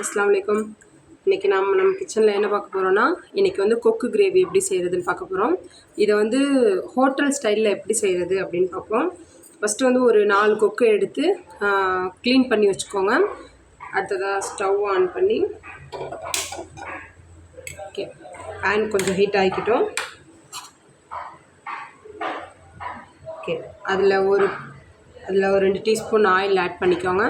அஸ்லாம் வலைக்கம் இன்றைக்கி நம்ம நம்ம கிச்சனில் என்ன பார்க்க போகிறோன்னா இன்றைக்கி வந்து கொக்கு கிரேவி எப்படி செய்கிறதுன்னு பார்க்க போகிறோம் இதை வந்து ஹோட்டல் ஸ்டைலில் எப்படி செய்கிறது அப்படின்னு பார்ப்போம். ஃபஸ்ட்டு வந்து ஒரு நாலு கொக்கு எடுத்து க்ளீன் பண்ணி வச்சுக்கோங்க. அடுத்ததாக ஸ்டவ் ஆன் பண்ணி ஓகே பேன் கொஞ்சம் ஹீட் ஆகிக்கிட்டோம் ஓகே அதில் ஒரு அதில் ஒரு ரெண்டு டீஸ்பூன் ஆயில் ஆட் பண்ணிக்கோங்க.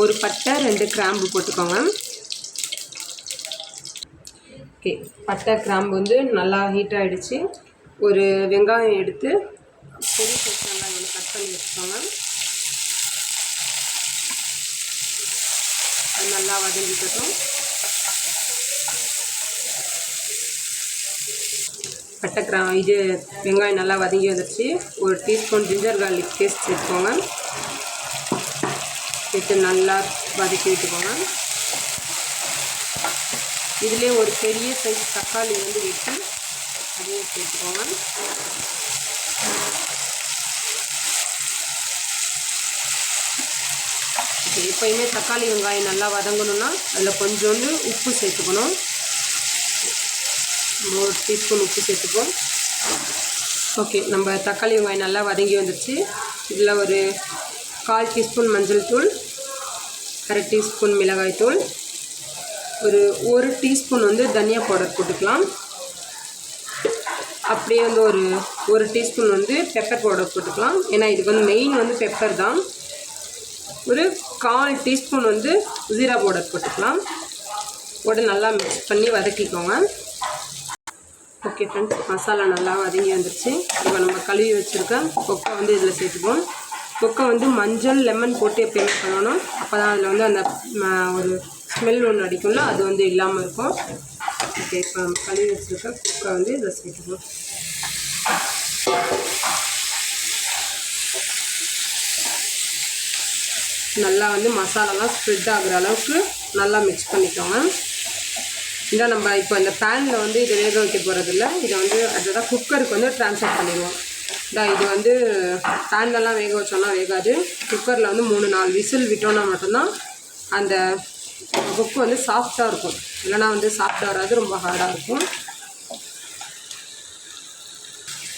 ஒரு பட்டை ரெண்டு கிராம்பு போட்டுக்கோங்க. ஓகே பட்டை கிராம்பு வந்து நல்லா ஹீட் ஆகிடுச்சு ஒரு வெங்காயம் எடுத்து பொடி சேர்த்து வெங்காயம் வந்து கட் பண்ணி வச்சுக்கோங்க. அது நல்லா வதங்கிக்கட்டும். பட்டை கிரா இது வெங்காயம் நல்லா வதங்கி வந்துடுச்சு ஒரு டீஸ்பூன் ஜிஞ்சர் கார்லிக் பேஸ்ட் சேர்த்துக்கோங்க. சேர்த்து நல்லா வதக்கி விட்டுக்கோங்க. இதிலே ஒரு பெரிய சைஸ் தக்காளி வந்து வெட்டி அதையும் சேர்த்துக்கோங்க எப்பயுமே தக்காளி வெங்காயம் நல்லா வதங்கணும்னா அதில் கொஞ்சோண்டு உப்பு சேர்த்துக்கணும். ஒரு டீஸ்பூன் உப்பு சேர்த்துப்போம். ஓகே நம்ம தக்காளி வெங்காயம் நல்லா வதங்கி வந்துடுச்சு இதில் ஒரு கால் டீஸ்பூன் மஞ்சள் தூள் அரை டீஸ்பூன் மிளகாய் தூள் ஒரு ஒரு டீஸ்பூன் வந்து தனியா பவுடர் போட்டுக்கலாம். அப்படியே வந்து ஒரு ஒரு டீஸ்பூன் வந்து பெப்பர் பவுடர் போட்டுக்கலாம். ஏன்னா இதுக்கு வந்து மெயின் வந்து பெப்பர் தான். ஒரு கால் டீஸ்பூன் வந்து ஜீரா பவுடர் போட்டுக்கலாம். போட்டு நல்லா மிக்ஸ் பண்ணி வதக்கிக்கோங்க. ஓகே ஃப்ரெண்ட்ஸ் மசாலா நல்லா வதங்கி வந்துருச்சு. இப்போ நம்ம கழுவி வச்சுருக்க கொக்கை வந்து இதில் சேர்த்துப்போம். தொக்கை வந்து மஞ்சள் லெமன் போட்டு எப்பயுமே பண்ணணும். அப்போ தான் அதில் வந்து அந்த ஒரு ஸ்மெல் ஒன்று அடிக்கும்ல அது வந்து இல்லாமல் இருக்கும். ஓகே இப்போ கழுவி வச்சுருக்க குக்கை வந்து இதை சேர்த்துக்கணும் நல்லா வந்து மசாலாலாம் ஸ்ப்ரெட் ஆகிற அளவுக்கு நல்லா மிக்ஸ் பண்ணிக்கோங்க. இதான் நம்ம இப்போ இந்த பேனில் வந்து இதை வேக வைக்க போகிறதில்ல இதை வந்து அதுதான் குக்கருக்கு வந்து ட்ரான்ஸ்ஃபர் பண்ணிடுவோம். இது வந்து பேன்லலாம் வேக வச்சோன்னா வேகாது. குக்கரில் வந்து மூணு நாலு விசில் விட்டோன்னா மட்டும்தான் அந்த குக்கு வந்து சாஃப்டாக இருக்கும். இல்லைனா வந்து சாஃப்டாக வராது ரொம்ப ஹார்டாக இருக்கும்.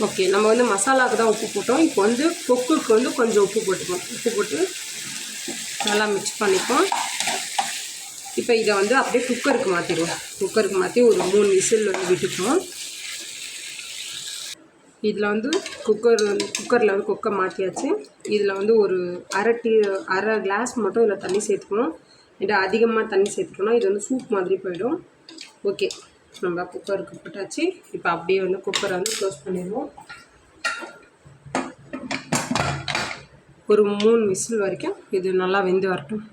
ஓகே நம்ம வந்து மசாலாவுக்கு தான் உப்பு போட்டோம். இப்போ வந்து கொக்குக்கு வந்து கொஞ்சம் உப்பு போட்டுப்போம் உப்பு போட்டு நல்லா மிக்ஸ் பண்ணிப்போம். இப்போ இதை வந்து அப்படியே குக்கருக்கு மாற்றிடுவோம் குக்கருக்கு மாற்றி ஒரு மூணு விசில் வந்து விட்டுப்போம். இதில் வந்து குக்கர் குக்கரில் வந்து குக்கர் மாற்றியாச்சு இதில் வந்து ஒரு அரை டீ அரை கிளாஸ் மட்டும் இதில் தண்ணி சேர்த்துக்கணும். இல்லை அதிகமாக தண்ணி சேர்த்துக்கணும். இது வந்து சூப் மாதிரி போயிடும். ஓகே நம்ம குக்கருக்கு போட்டாச்சு. இப்போ அப்படியே வந்து குக்கரை வந்து க்ளோஸ் பண்ணிடுவோம். ஒரு மூணு விசில் வரைக்கும் இது நல்லா வெந்து வரட்டும்.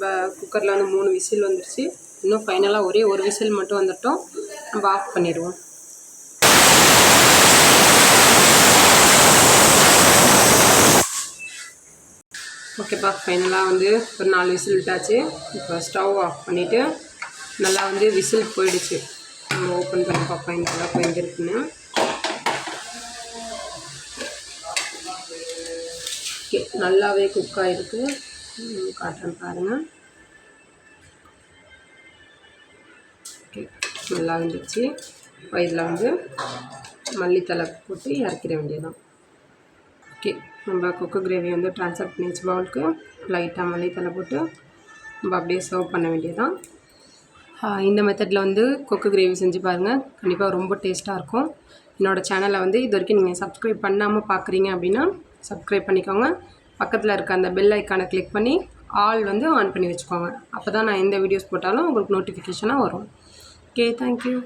நம்ம குக்கரில் வந்து மூணு விசில் வந்துருச்சு. இன்னும் ஃபைனலாக ஒரே ஒரு விசில் மட்டும் வந்துட்டோம். நம்ம ஆஃப் பண்ணிடுவோம். ஓகேப்பா ஃபைனலாக வந்து ஒரு நாலு விசில் விட்டாச்சு. இப்போ ஸ்டவ் ஆஃப் பண்ணிவிட்டு நல்லா வந்து விசில் போயிடுச்சு. நம்ம ஓப்பன் பண்ணி பார்ப்போம் இந்த அளவுக்கு ஓகே நல்லாவே குக் ஆகிருக்கு காட்டுறேன் பாருங்கள் ஓகே நல்லா வந்துச்சு இப்போ இதில் வந்து மல்லித்தலை போட்டு இறக்கிட வேண்டியதான் ஓகே நம்ம கொக்கு கிரேவி வந்து ட்ரான்ஸ்ஃபர் பண்ணிச்சு பவுலுக்கு லைட்டாக மல்லித்தலை போட்டு நம்ம அப்படியே சர்வ் பண்ண வேண்டியதான் இந்த மெத்தடில் வந்து கொக்கு கிரேவி செஞ்சு பாருங்கள் கண்டிப்பாக ரொம்ப டேஸ்ட்டாக இருக்கும். என்னோடய சேனலை வந்து இது வரைக்கும் நீங்கள் சப்ஸ்கிரைப் பண்ணாமல் பார்க்குறீங்க அப்படின்னா சப்ஸ்கிரைப் பண்ணிக்கோங்க. பக்கத்தில் இருக்க அந்த பெல் ஐக்கானை கிளிக் பண்ணி ஆல் வந்து ஆன் பண்ணி வச்சுக்கோங்க. அப்போ தான் நான் எந்த வீடியோஸ் போட்டாலும் உங்களுக்கு நோட்டிஃபிகேஷனாக வரும். Okay thank you